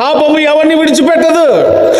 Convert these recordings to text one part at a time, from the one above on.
పాపము ఎవరిని విడిచిపెట్టదు?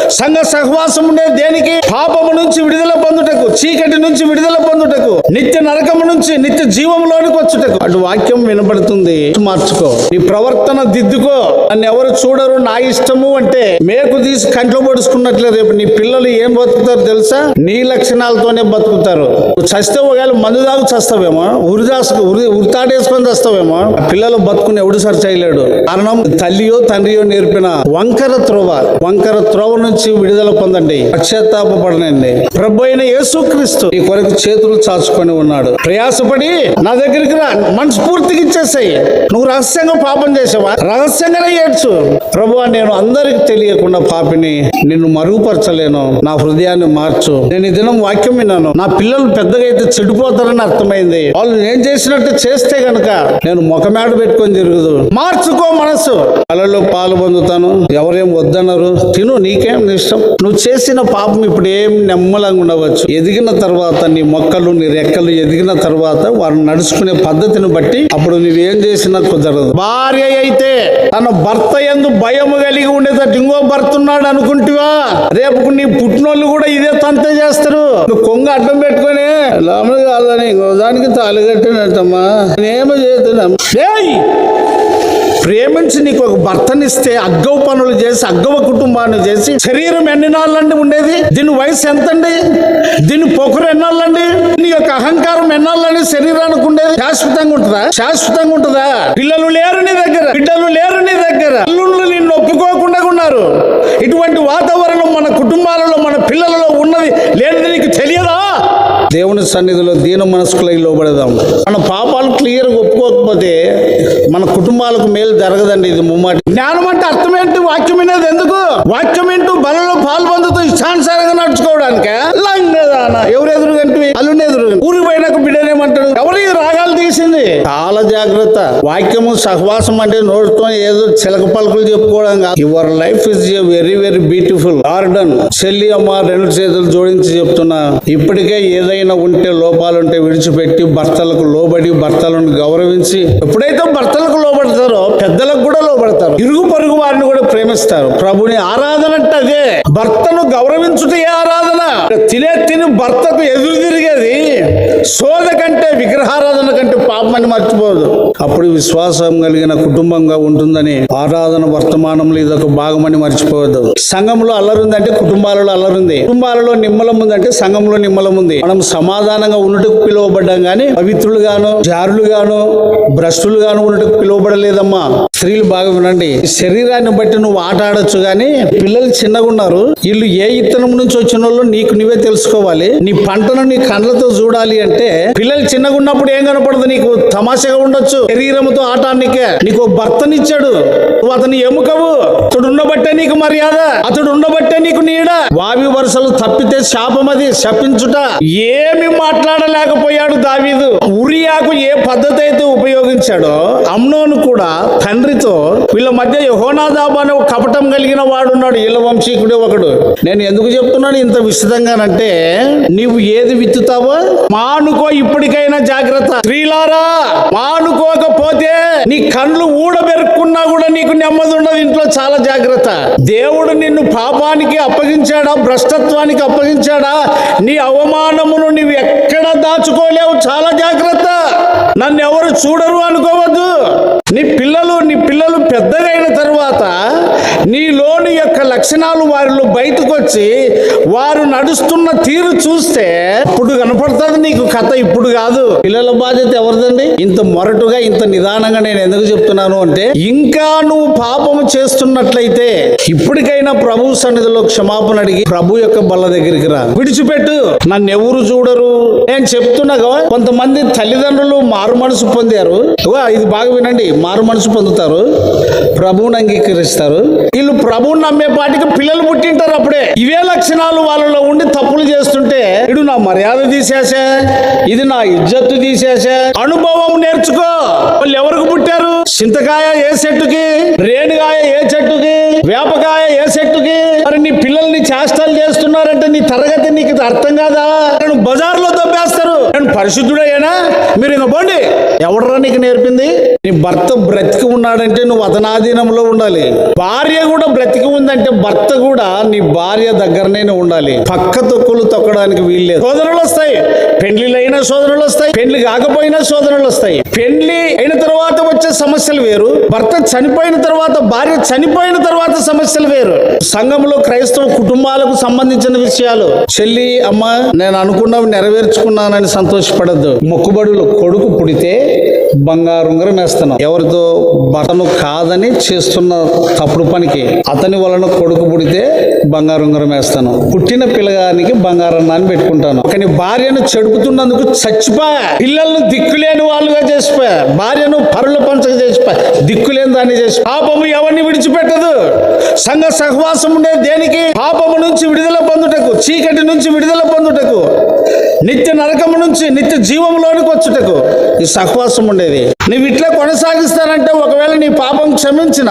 సంఘ సహవాసం ఉండే దేనికి? పాపము నుంచి విడుదల పొందుటకు చీకటి నుంచి విడుదల పొందుటకు నిత్య నరకము నుంచి నిత్య జీవంలోనికి వచ్చుటకు. అటు వాక్యం వినపడుతుంది మార్చుకో. నీ ప్రవర్తన దిద్దుకో. నన్ను ఎవరు చూడరు నా ఇష్టము అంటే మేకు తీసి కంట్లో పొడుచుకున్నట్లే రేపు నీ పిల్లలు ఏం బతుకుతారు తెలుసా? నీ లక్షణాలతోనే బతుకుతారు. చస్తే ఒకవేళ మందు దాగు చస్తావేమో? ఉరి ఉరి ఉరితాడేసుకొని చస్తావేమో? పిల్లలు బతుకుని ఎవడు సరి చేయలేడు. కారణం తల్లియో తండ్రియో నేర్పిన వంకర త్రోవ వంకర త్రోవ నుంచి విడుదల పొందండి. పశ్చాత్తాపడనండి ప్రభు అయిన యేసుక్రీస్తు ఈ కొరకు చేతులు చాచుకొని ఉన్నాడు. ప్రయాసపడి నా దగ్గరికి రా మనస్ఫూర్తిగా ఇచ్చేసాయి. నువ్వు రహస్యంగా పాపం చేసావా? రహస్యంగానే ఏడ్చు. ప్రభు నేను అందరికి తెలియకుండా పాపిని నిన్ను మరుగుపరచలేను. నా హృదయాన్ని మార్చు. నేను ఈ దినం వాక్యం విన్నాను. నా పిల్లలు పెద్దగా అయితే చెడిపోతారని అర్థమైంది. వాళ్ళు నేను చేసినట్టు చేస్తే గనక నేను ముఖమేడ పెట్టుకొని తిరుగుదు. మార్చుకో మనసు. కళలో పాలు పొందుతాను. ఎవరేం వద్దన్నారు? తిను నీకేం ఇష్టం? నువ్వు చేసిన పాపం ఇప్పుడు ఏం నెమ్మలంగా ఉండవచ్చు. ఎదిగిన తర్వాత నీ మొక్కలు నీ రెక్కలు ఎదిగిన తర్వాత వారు నడుచుకునే పద్ధతిని బట్టి అప్పుడు నువ్వేం చేసినా కుదరదు. భార్య అయితే తన భర్త ఎందు భయము కలిగి ఉండేటట్టు ఇంకో భర్త ఉన్నాడు అనుకుంటే అనుకుంటువా రేపు నీ పుట్టినోళ్ళు కూడా ఇదే తంతే చేస్తారు. నువ్వు కొంగ అడ్డం పెట్టుకొని లోపల కాదని ఇంకో దానికి తాళిగట్టినట్టమ్మా నేనేమో చేస్తున్నా? ఏయ్! ప్రేమించి నీకు ఒక భర్తనిస్తే అగ్గవ పనులు చేసి అగ్గవ కుటుంబాన్ని చేసి శరీరం ఎన్ని నాళ్ళండి ఉండేది? దీని వయసు ఎంతండి? దీని పొకరు ఎన్నాళ్ళండి? యొక్క అహంకారం ఎన్నాళ్ళని శరీరానికి ఉండేది? శాశ్వతంగా ఉంటుందా? శాశ్వతంగా ఉంటుందా? పిల్లలు లేరు నీ దగ్గర. బిడ్డలు లేరు నీ దగ్గర. అల్లుళ్ళు నిన్ను ఒప్పుకోకుండా ఉన్నారు. ఇటువంటి వాతావరణం మన కుటుంబాలలో మన పిల్లలలో ఉన్నది లేనిది నీకు తెలియదా? దేవుని సన్నిధిలో దీన మనస్కులై లోబడదాం. మన పాపాలు క్లియర్గా ఒప్పుకోకపోతే మన కుటుంబాలకు మేలు జరగదండి ఇది ముమ్మాటి. జ్ఞానం అంటే అర్థం ఏంటి? వాక్యం వినేది ఎందుకు? వాక్యం వింటూ బలలో పాలు పొందుతూ ఇష్టానుసారంగా నడుచుకోవడానికే? ఎవరు ఎదురు కంటివి అల్లుని ఎదురు ఊరికి పోయినాక బిడ్డనేమంటాడు ఎవరు ఈ రాగాలు తీసింది? చాలా జాగ్రత్త. వాక్యము సహవాసం అంటే నోటితో ఏదో చిలక పలుకులు చెప్పుకోవడం కాదు. Your life is a very very beautiful garden చెల్లి అమ్మ రెండు చేతులు జోడించి చెప్తున్నా. ఇప్పటికే ఏదైనా ఉంటే లోపాలుంటే విడిచిపెట్టి భర్తలకు లోబడి భర్తలను గౌరవించి ఎప్పుడైతే భర్తలకు లోబడతారో పెద్దలకు కూడా లోబడతారు. ఇరుగు పొరుగు వారిని కూడా ప్రేమిస్తారు. ప్రభుని ఆరాధన అంటే అదే. భర్తను గౌరవించుటే ఆరాధన. తినే తిని భర్తకు ఎదురు సోద కంటే విగ్రహారాధన కంటే పాపమని మర్చిపోదు. అప్పుడు విశ్వాసం కలిగిన కుటుంబంగా ఉంటుందని ఆరాధన వర్తమానంలో ఇదొక భాగమని మర్చిపోవద్దు. సంఘంలో అల్లరుందంటే కుటుంబాలలో అల్లరుంది. కుటుంబాలలో నిమ్మలం ఉందంటే సంఘంలో నిమ్మలం ఉంది. మనం సమాధానంగా ఉన్నట్టుకు పిలువబడ్డాం గాని పవిత్రులుగాను గాను జారులు గాను భ్రష్టులు ఉన్నట్టుకు పిలువబడలేదమ్మా. స్త్రీలు బాగా వినండి. శరీరాన్ని బట్టి నువ్వు ఆట ఆడొచ్చు గాని పిల్లలు చిన్నగా ఉన్నారు. వీళ్ళు ఏ ఇత్తనం నుంచి వచ్చిన వాళ్ళు నీకు నువ్వే తెలుసుకోవాలి. నీ పంటను నీ కండ్లతో చూడాలి అంటే పిల్లలు చిన్నగా ఉన్నప్పుడు ఏం కనపడదు నీకు? తమాషగా ఉండొచ్చు. శరీరంతో ఆటానికే. నీకు భర్తనిచ్చాడు. నువ్వు అతని ఎముకవు. అతడు ఉండబట్టే నీకు మర్యాద. అతడు ఉండబట్టే నీకు నీడ. వావి వరుసలు తప్పితే శాపం అది. శపించుట. ఏమి మాట్లాడలేకపోయాడు దావీదు. ఉరియాకు ఏ పద్ధతి అయితే ఉపయోగించాడో అమ్నోను కూడా తండ్రితో వీళ్ళ మధ్య యహోనాదాబు అనే ఒక కపటం కలిగిన వాడు ఉన్నాడు. ఈళ్ళ వంశీకుడే ఒకడు. నేను ఎందుకు చెప్తున్నాను ఇంత విస్తృతంగానంటే నీవు ఏది విత్తుతావో మానుకో ఇప్పటికైనా జాగ్రత్త. స్త్రీలారా మానుకోకపోతే నీ కండ్లు ఊడబెరుక్కున్నా నీకు నెమ్మది ఉండదు ఇంట్లో చాలా జాగ్రత్త. దేవుడు నిన్ను పాపానికి అప్పగించాడా భ్రష్టత్వానికి అప్పగించాడా? నీ అవమానమును నీవు ఎక్కడ దాచుకోలేవు చాలా జాగ్రత్త. నన్ను ఎవరు చూడరు అనుకోవద్దు. నీ పిల్ల నీ పిల్లలు పెద్దగా అయిన తర్వాత నీలోని యొక్క లక్షణాలు వారిలో బయటకు వచ్చి వారు నడుస్తున్న తీరు చూస్తే ఇప్పుడు కనపడుతుంది నీకు కథ ఇప్పుడు కాదు. పిల్లల బాధ్యత ఎవరిదండి? ఇంత మొరటుగా ఇంత నిదానంగా నేను ఎందుకు చెప్తున్నాను అంటే ఇంకా నువ్వు పాపము చేస్తున్నట్లయితే ఇప్పటికైనా ప్రభు సన్నిధిలో క్షమాపణ అడిగి ప్రభు యొక్క బల్ల దగ్గరికి రా. విడిచిపెట్టు. నన్ను ఎవరు చూడరు? నేను చెప్తున్నాగా కొంతమంది తల్లిదండ్రులు మారు మనసు పొందారు. ఇది బాగా వినండి. మారు మనసు పొందుతారు. ప్రభువుని అంగీకరిస్తారు. వీళ్ళు ప్రభువుని నమ్మే పాటికి పిల్లలు పుట్టింటారు అప్పుడే. ఇవే లక్షణాలు వాళ్ళలో ఉండి తప్పులు చేస్తుంటే ఇడు నా మర్యాద తీసేసే ఇది నా ఇజ్జత్తు తీసేసే అనుభవం నేర్చుకో. వాళ్ళు ఎవరికి పుట్టారు? చింతకాయ ఏ చెట్టుకి రేణుగాయ ఏ చెట్టుకి వేపకాయ ఏ చెట్టుకి? మరి నీ పిల్లల్ని చేష్టలు చేస్తున్నారంటే నీ తరగతి నీకు అర్థం కాదా? బజార్లో దొబ్బేస్తారు. పరిశుద్ధుడయ్యానా మీరు ఇంక పోండి. ఎవడరా నీకు నేర్పింది? నీ భర్త బ్రతికి ఉన్నాడంటే నువ్వు అతనాధీనంలో ఉండాలి. భార్య కూడా బ్రతికి ఉందంటే భర్త కూడా నీ భార్య దగ్గరనే ఉండాలి. పక్క తొక్కులు తొక్కడానికి వీల్లేదు. సోదరులు వస్తాయి. పెండ్లిలైన సోదరులు వస్తాయి పెండ్లి కాకపోయినా సోదరులు వస్తాయి. పెండ్లి అయిన తర్వాత వచ్చే సమస్యలు వేరు భర్త చనిపోయిన తర్వాత భార్య చనిపోయిన తర్వాత సమస్యలు వేరు. సంఘంలో క్రైస్తవ కుటుంబాలకు సంబంధించిన విషయాలు. చెల్లి అమ్మ నేను అనుకున్నవి నెరవేర్చుకున్నానని సంతోషపడద్దు. మొక్కుబడులు కొడుకు పుడితే బంగారు ఉంగరం వేస్తున్నాం. ఎవరితో బటను కాదని చేస్తున్న తప్పుడు పనికి అతని వలన కొడుకు పుడితే బంగారు ఉంగరం వేస్తాను. పుట్టిన పిల్లగానికి బంగారన్నాన్ని పెట్టుకుంటాను. కానీ భార్యను చెడుపుతున్నందుకు చచ్చిపోయా. పిల్లలను దిక్కులేని వాళ్ళుగా చేసిపోయా. భార్యను పరుల పంచక చేసిపోయా. దిక్కులేని దాన్ని చేసి పాపము ఎవరిని విడిచిపెట్టదు? సంఘ సహవాసం ఉండే దేనికి? పాపము నుంచి విడుదల పొందుటకు చీకటి నుంచి విడుదల పొందుటకు. నిత్య నరకము నుంచి నిత్య జీవంలోనికి వచ్చుటకు ఈ సహవాసం ఉండేది. నువ్వు ఇట్లా కొనసాగిస్తానంటే ఒకవేళ నీ పాపం క్షమించిన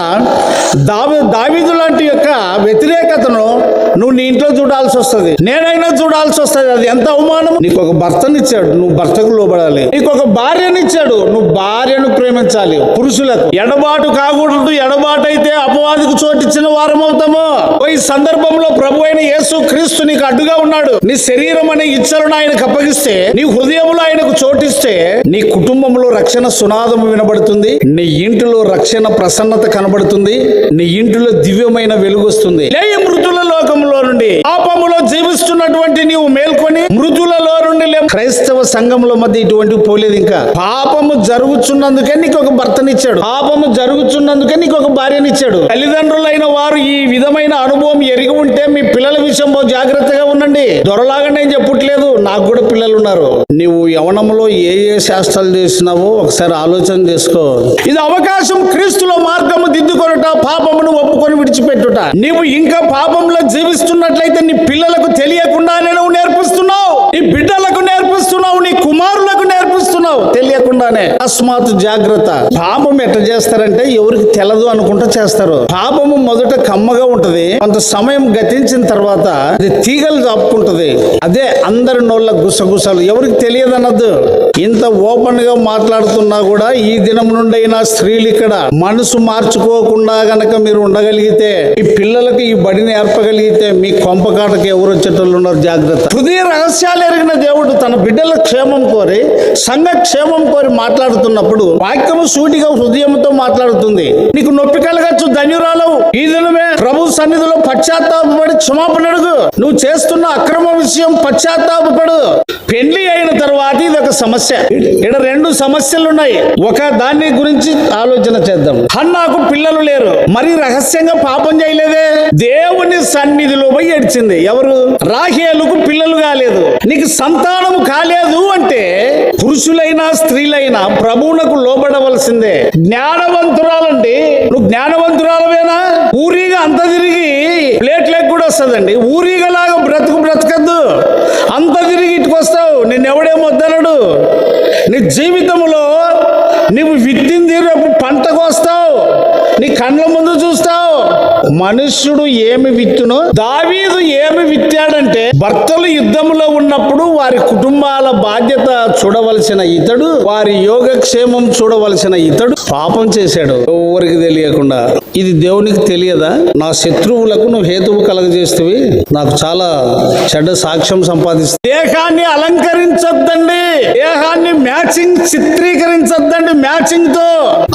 దావి దావీదు లాంటి యొక్క వ్యతిరేకతను నీ ఇంట్లో చూడాల్సి వస్తుంది. నేనైనా చూడాల్సి వస్తుంది. అది ఎంత అవమానం? నీకు ఒక భర్తనిచ్చాడు. నువ్వు భర్తకు లోబడాలి. నీకు ఒక భార్యనిచ్చాడు. నువ్వు భార్యను ప్రేమించాలి. పురుషులకు. ఎడబాటు కాకూడదు. ఎడబాటు అయితే అపవాదికి చోటిచ్చిన వారం అవుతాము. ఈ సందర్భంలో ప్రభు అయిన యేసు క్రీస్తు నీకు అడ్డుగా ఉన్నాడు. నీ శరీరం అనే ఇచ్చలను ఆయనకు అప్పగిస్తే నీ హృదయంలో ఆయనకు చోటిస్తే నీ కుటుంబంలో రక్షణ సునాదము వినబడుతుంది. నీ ఇంటిలో రక్షణ ప్రసన్నత కనబడుతుంది. నీ ఇంటిలో దివ్యమైన వెలుగు వస్తుంది. మృతుల లోకంలో నుండి పాపములో జీవిస్తున్నటువంటి నీవు మేల్కొని మృతులలో నుండి క్రైస్తవ సంఘంలో మధ్య ఇటువంటి పోలేదు ఇంకా. పాపము జరుగుతున్నందుకే నీకు ఒక భర్తనిచ్చాడు. పాపము జరుగుతున్నందుకే నీకు ఒక భార్యనిచ్చాడు. తల్లిదండ్రులైన వారు ఈ విధమైన అనుభవం ఎరిగి ఉంటే మీ పిల్లల విషయంలో జాగ్రత్తగా ఉండండి. దొరలాగా నేను చెప్పట్లేదు నాకు కూడా పిల్లలు ఉన్నారు. నీవు యవనంలో ఏ ఏ శాస్త్రాలు చేసినావో ఒకసారి ఆలోచన చేసుకో. ఇది అవకాశం క్రీస్తుల మార్గము దిద్దుకొనుట పాపమును విడిచిపెట్టుట. నీవు ఇంకా పాపంలో జీవిస్తున్నట్లయితే నీ పిల్లలకు తెలియకుండా నువ్వు నేర్పిస్తున్నావు నీ బిడ్డలకు నేర్పిస్తున్నావు నీ కుమారులకు నేర్పిస్తున్నావు కూడానే అస్మాత్ జాగ్రత్త. పాపం ఎట్లా చేస్తారంటే ఎవరికి తెలదు అనుకుంటా చేస్తారు. పాపము మొదట కమ్మగా ఉంటది. కొంత సమయం గతించిన తర్వాత అది తీగలు దాపుకుంటది. అదే అందరి నోళ్ళ గుసగుసలు. ఎవరికి తెలియదు అన్నది ఇంత ఓపెన్గా మాట్లాడుతున్నా కూడా ఈ దినం నుండైనా స్త్రీలు ఇక్కడ మనసు మార్చుకోకుండా గనక మీరు ఉండగలిగితే ఈ పిల్లలకు ఈ బడిని ఏర్పగలిగితే మీ కొంపకాటకి ఎవరు వచ్చేటోళ్ళు ఉన్నారు? జాగ్రత్త. హృదయ రహస్యాలు ఎరిగిన దేవుడు తన బిడ్డల క్షేమం కోరి సంఘ క్షేమం కోరి మాట్లాడుతున్నప్పుడు వాక్యము సూటిగా హృదయంతో మాట్లాడుతుంది. నీకు నొప్పి కలగచ్చు ధన్యురాలవు. ఈ దినమే ప్రభు సన్నిధిలో పశ్చాత్తాపడి క్షమాపణ అడుగు. నువ్వు చేస్తున్న అక్రమ విషయం పశ్చాత్తాపడు పెళ్ళి అయిన తర్వాత ఇది ఒక సమస్య. ఇక్కడ రెండు సమస్యలు ఉన్నాయి ఒక దాని గురించి ఆలోచన చేద్దాం. హన్నాకు పిల్లలు లేరు. మరి రహస్యంగా పాపం చేయలేదే? దేవుని సన్నిధిలో పోయి ఏడ్చింది. ఎవరు? రాహేలుకు పిల్లలు కాలేదు. నీకు సంతానం కాలేదు అంటే పురుషులైనా స్త్రీలైనా ప్రభువునకు లోబడవలసిందే. జ్ఞానవంతురాలండి నువ్వు జ్ఞానవంతురాలవేనా? ఊరిగా అంత తిరిగి ప్లేట్లకు కూడా వస్తుందండి. ఊరిగలాగా బ్రతుకు బ్రతకద్దు. నీ జీవితంలో నువ్వు విత్తింది రేపు పంటకు వస్తావు నీ కండ్ల ముందు చూస్తావు. మనుష్యుడు ఏమి విత్తును దావీదు ఏమి విత్తాడంటే భర్తలు యుద్ధంలో ఉన్నప్పుడు వారి కుటుంబాల బాధ్యత చూడవలసిన ఇతడు వారి యోగక్షేమం చూడవలసిన ఇతడు పాపం చేశాడు. ఎవరికి తెలియకుండా ఇది దేవునికి తెలియదా? నా శత్రువులకు నువ్వు హేతువు కలగజేస్తవి నాకు చాలా చెడ్డ సాక్ష్యం సంపాదిస్తుంది దేహాన్ని అలంకరించొద్దండి. దేహాన్ని మ్యాచింగ్ చిత్రీకరించొద్దండి మ్యాచింగ్తో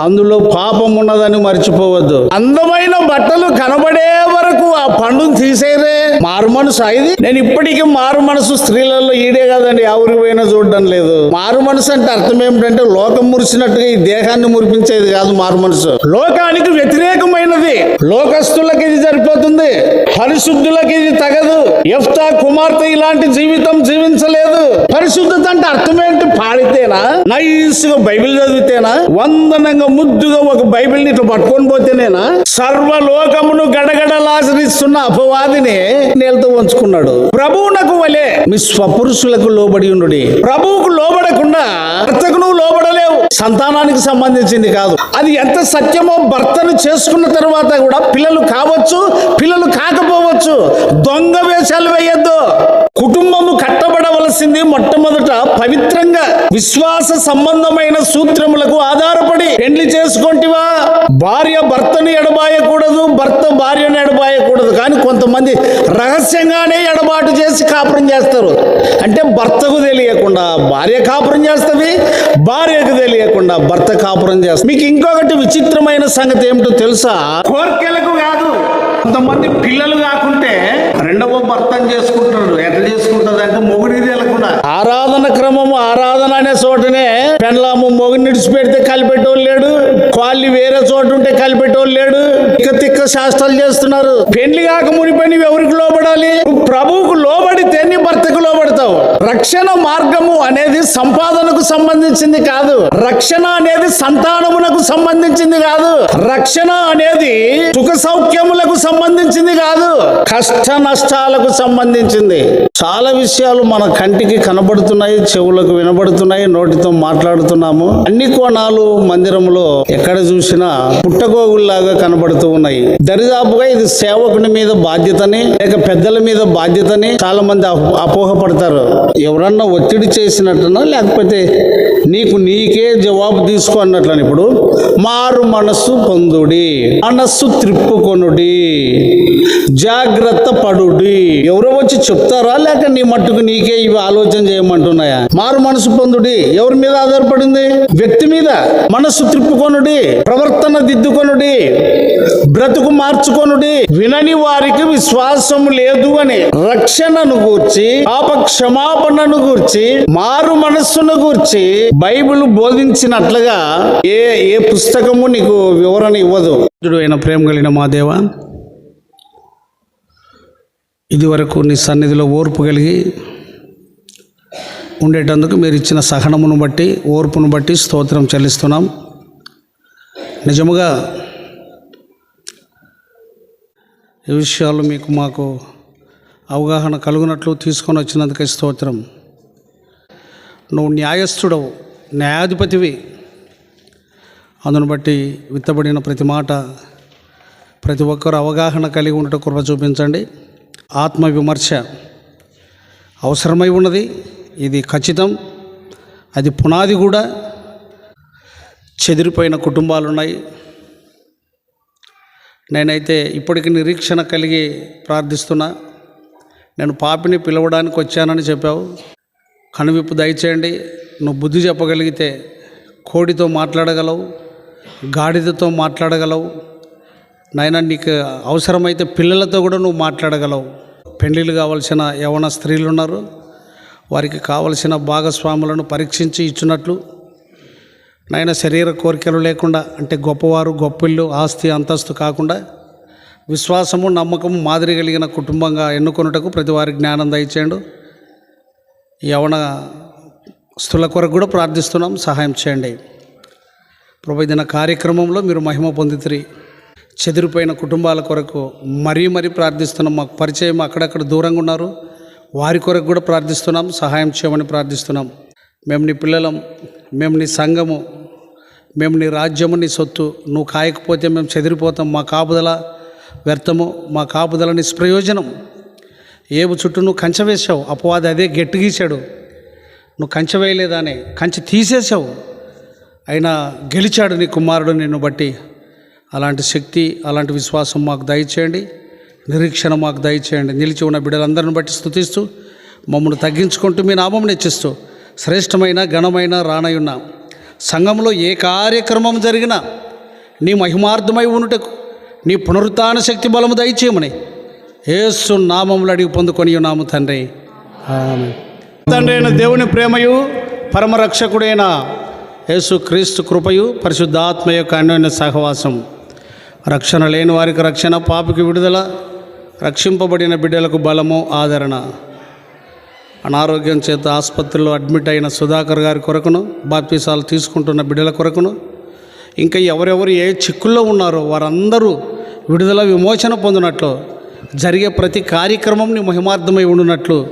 అందులో పాపం ఉన్నదని మర్చిపోవద్దు. అందమైన బట్టలు కనబడే వరకు ఆ పండును తీసేరే. మారు మనసు ఇది? నేను ఇప్పటికీ మారు మనసు స్త్రీలలో ఈడే కదండి ఎవరికి పోయినా చూడడం లేదు. మారు మనసు అంటే అర్థం ఏమిటంటే లోకం మురిసినట్టుగా ఈ దేహాన్ని మురిపించేది కాదు మారు మనసు. లోకానికి వ్యతిరేకమైనది లోకస్తులకి ఇది సరిపోతుంది. పరిశుద్ధులకి ఇది తగదు. ఎఫ్తా కుమార్తె ఇలాంటి జీవితం జీవించలేదు. పరిశుద్ధత అంటే అర్థం పాడితేనా? నైస్గా బైబిల్ చదివితేనా? వందనంగా ముద్దుగా ఒక బైబిల్ని ఇట్లా పట్టుకొని పోతేనేనా? సర్వలోకమును గడగడలాసరిస్తున్న అపవాదిని నేలతో ఉంచుకున్నాడు ప్రభువునకు వలే మీ స్వపురుషులకు లోబడి ఉండు ప్రభువుకు లోబడకుండా భర్తకు నువ్వు లోబడలే సంతానానికి సంబంధించింది కాదు. అది ఎంత సత్యమో భర్తను చేసుకున్న తర్వాత కూడా పిల్లలు కావచ్చు పిల్లలు కాకపోవచ్చు దొంగ వేషాలు వేయద్దు. కుటుంబము కట్టబడవలసింది మొట్టమొదట పవిత్రంగా విశ్వాస సంబంధమైన సూత్రములకు ఆధారపడి పెండ్లి చేసుకుంటివా? భార్య భర్తను ఎడబాయకూడదు భర్త భార్యను ఎడబాయ కానీ కొంతమంది రహస్యంగానే ఎడబాటు చేసి కాపురం చేస్తారు. అంటే భర్తకు తెలియకుండా భార్య కాపురం చేస్తుంది భార్యకు తెలియకుండా భర్త కాపురం చేస్తుంది. మీకు ఇంకొకటి విచిత్రమైన సంగతి ఏమిటో తెలుసా? కోరికలకు కాదు కొంతమంది పిల్లలు కాకుంటే రెండవ భర్తను చేసుకుంటున్నారు ఎట్లా చేసుకుంటుంది అంటే మొగుడి తెలియకుండా. ఆరాధన క్రమము ఆరాధన అనే చోటనే పెండ్లాము మొగుడిని విడిచిపెడితే కలిపెట్టోళ్ళు లేడు కాళ్ళు వేరే చోట ఉంటే కలిపెట్టోళ్ళు లేడు తిక్క శాస్త్రాలు చేస్తున్నారు. పెళ్ళి కాక మునిపై నువ్వు ఎవరికి లోబడాలి? ప్రభువుకు లోబడితే నీ భర్తకు లోబడతావు? రక్షణ మార్గము అనేది సంపాదనకు సంబంధించింది కాదు. రక్షణ అనేది సంతానం సంతానమునకు సంబంధించింది కాదు. రక్షణ అనేది సుఖ సౌఖ్యములకు సంబంధించింది కాదు. కష్ట నష్టాలకు సంబంధించింది. చాలా విషయాలు మన కంటికి కనబడుతున్నాయి చెవులకు వినబడుతున్నాయి నోటితో మాట్లాడుతున్నాము. అన్ని కోణాలు మందిరంలో ఎక్కడ చూసినా పుట్టగోగుల్లాగా కనబడుతూ ఉన్నాయి. దరిదాపుగా ఇది సేవకుని మీద బాధ్యతని లేక పెద్దల మీద బాధ్యతని చాలా మంది అపో- అపోహపడతారు. ఎవరన్నా ఒత్తిడి చేసినట్టునో లేకపోతే నీకు నీకే జవాబు తీసుకో అన్నట్లని. ఇప్పుడు మారు మనస్సు పొందుడి మనస్సు త్రిప్పుకొనుడి జాగ్రత్త పడుడి. ఎవరో వచ్చి చెప్తారా? లేక నీ మట్టుకు నీకే ఇవి ఆలోచన చేయమంటున్నాయా? మారు మనసు పొందుడి. ఎవరి మీద ఆధారపడింది? వ్యక్తి మీద. మనస్సు త్రిప్పుకొనుడి ప్రవర్తన దిద్దుకొనుడి బ్రతుకు మార్చుకొనుడి. వినని వారికి విశ్వాసం లేదు అని రక్షణను గూర్చి పాప క్షమాపణను గూర్చి మారు మనస్సును గూర్చి బైబిల్ బోధించినట్లుగా ఏ ఏ పుస్తకము నీకు వివరణ ఇవ్వదు? అయిన ప్రేమ కలిగిన మా దేవ ఇదివరకు నీ సన్నిధిలో ఓర్పు కలిగి ఉండేటందుకు మీరు ఇచ్చిన సహనమును బట్టి ఓర్పును బట్టి స్తోత్రం చెల్లిస్తున్నాం. నిజముగా ఈ విషయాలు మీకు మాకు అవగాహన కలుగునట్లు తీసుకొని వచ్చినందుకే స్తోత్రం. నువ్వు న్యాయస్థుడవు న్యాయాధిపతివి అందును బట్టి విత్తబడిన ప్రతి మాట ప్రతి ఒక్కరు అవగాహన కలిగి ఉండటం కృప చూపించండి. ఆత్మ విమర్శ అవసరమై ఉన్నది ఇది ఖచ్చితం. అది పునాది కూడా చెదిరిపోయిన కుటుంబాలు ఉన్నాయి నేనైతే ఇప్పటికి నిరీక్షణ కలిగి ప్రార్థిస్తున్నా. నేను పాపిని పిలవడానికి వచ్చానని చెప్పావు. కనువిప్పు దయచేయండి. నువ్వు బుద్ధి చెప్పగలిగితే కోడితో మాట్లాడగలవు. గాడిదతో మాట్లాడగలవు. నాయన నీకు అవసరమైతే పిల్లలతో కూడా నువ్వు మాట్లాడగలవు. పెళ్ళిళ్ళు కావలసిన యవన స్త్రీలు ఉన్నారు వారికి కావలసిన భాగస్వాములను పరీక్షించి ఇచ్చినట్లు. నాయన శరీర కోరికలు లేకుండా అంటే గొప్పవారు గొప్పిళ్ళు ఆస్తి అంతస్తు కాకుండా విశ్వాసము నమ్మకము మాదిరి కలిగిన కుటుంబంగా ఎన్నుకొనుటకు ప్రతి వారి జ్ఞానం దయచేయండు. యవన స్థుల కొరకు కూడా ప్రార్థిస్తున్నాం. సహాయం చేయండి. ప్రభుదిన కార్యక్రమంలో మీరు మహిమ పొందితిరి. చెదిరిపోయిన కుటుంబాల కొరకు మరీ మరీ ప్రార్థిస్తున్నాం. మాకు పరిచయం అక్కడక్కడ దూరంగా ఉన్నారు. వారి కొరకు కూడా ప్రార్థిస్తున్నాం. సహాయం చేయమని ప్రార్థిస్తున్నాం. మేము నీ పిల్లలం మేము నీ సంఘము మేము నీ రాజ్యము నీ సొత్తు. నువ్వు కాయకపోతే మేము చెదిరిపోతాం. మా కాపుదల వ్యర్థము మా కాపుదల నిష్ప్రయోజనం. ఏవు చుట్టూ నువ్వు కంచె వేసావు అపవాది అదే గట్టి గీశాడు నువ్వు కంచె వేయలేదానే కంచె తీసేసావు అయినా గెలిచాడు నీ కుమారుడు నిన్ను బట్టి. అలాంటి శక్తి అలాంటి విశ్వాసం మాకు దయచేయండి. నిరీక్షణ మాకు దయచేయండి. నిలిచి ఉన్న బిడ్డలందరిని బట్టి స్థుతిస్తూ మమ్మల్ని తగ్గించుకుంటూ మీ నామం నెచ్చిస్తూ శ్రేష్టమైన ఘనమైన రానయున్న సంఘంలో ఏ కార్యక్రమం జరిగినా నీ మహిమార్థమై ఉండుటకు నీ పునరుత్న శక్తి బలము దయచేయమని ఏసు నామములు అడిగి పొందుకొని ఉన్నాము తండ్రి. తండ్రి అయిన దేవుని ప్రేమయు పరమరక్షకుడైన యేసుక్రీస్తు కృపయు పరిశుద్ధాత్మ యొక్క అన్యోన్య సహవాసం రక్షణ లేని వారికి రక్షణ పాపికి విడుదల రక్షింపబడిన బిడ్డలకు బలము ఆదరణ. అనారోగ్యం చేత ఆసుపత్రిలో అడ్మిట్ అయిన సుధాకర్ గారి కొరకును బాప్తీసాలు తీసుకుంటున్న బిడ్డల కొరకును ఇంకా ఎవరెవరు ఏ చిక్కుల్లో ఉన్నారో వారందరూ విడుదల విమోచన పొందినట్లు జరిగే ప్రతి కార్యక్రమం నీ మహిమార్థమై ఉండినట్లు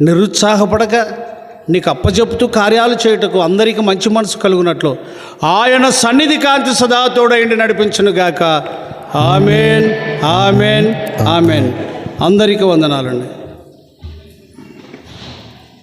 నిరుత్సాహపడక నీకు అప్పచెప్తూ కార్యాలు చేయుటకు అందరికీ మంచి మనసు కలుగునట్లు. ఆయన సన్నిధి కాంతి సదా తోడైండి నడిపించును గాక. ఆమెన్. ఆమెన్. ఆమెన్. అందరికీ వందనాలండి.